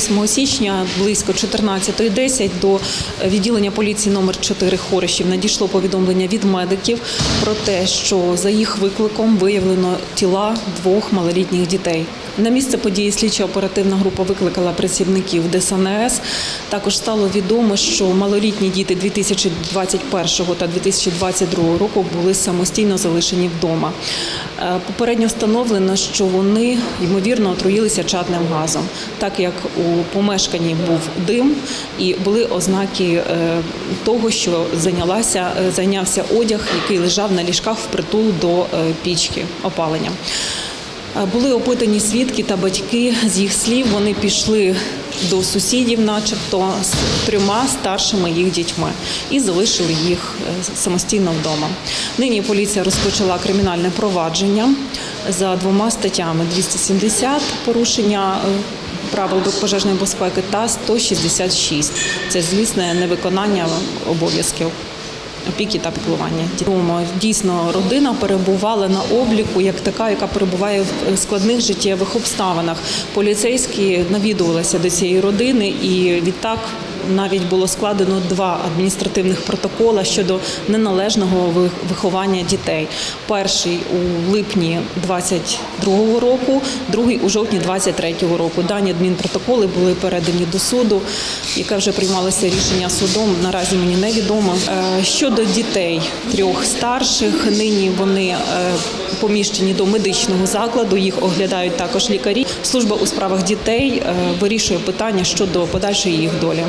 28 січня близько 14.10 до відділення поліції номер 4 Хорищів надійшло повідомлення від медиків про те, що за їх викликом виявлено тіла двох малолітніх дітей. На місце події слідчо-оперативна група викликала працівників ДСНС. Також стало відомо, що малолітні діти 2021 та 2022 року були самостійно залишені вдома. Е, Попередньо встановлено, що вони ймовірно отруїлися чадним газом, так як у помешканні був дим і були ознаки е, того, що е, зайнявся одяг, який лежав на ліжках впритул до пічки опалення. Е, Були опитані свідки та батьки. З їх слів вони пішли до сусідів, начебто, з трьома старшими їх дітьми, і залишили їх е, самостійно вдома. Нині поліція розпочала кримінальне провадження за двома статтями: 270 порушення. е, Правил пожежної безпеки та 166 – це злісне невиконання обов'язків опіки та піклування. Тому дійсно родина перебувала на обліку як така, яка перебуває в складних життєвих обставинах. Поліцейські навідувалися до цієї родини, і відтак навіть було складено два адміністративних протоколи щодо неналежного виховання дітей. Перший у липні 22-го року, другий у жовтні 23-го року. Дані адмінпротоколи були передані до суду, яке вже приймалося рішення судом. Наразі мені невідомо. Е, Щодо дітей трьох старших, нині вони е, поміщені до медичного закладу. Їх оглядають також лікарі. Служба у справах дітей е, вирішує питання щодо подальшої їх долі.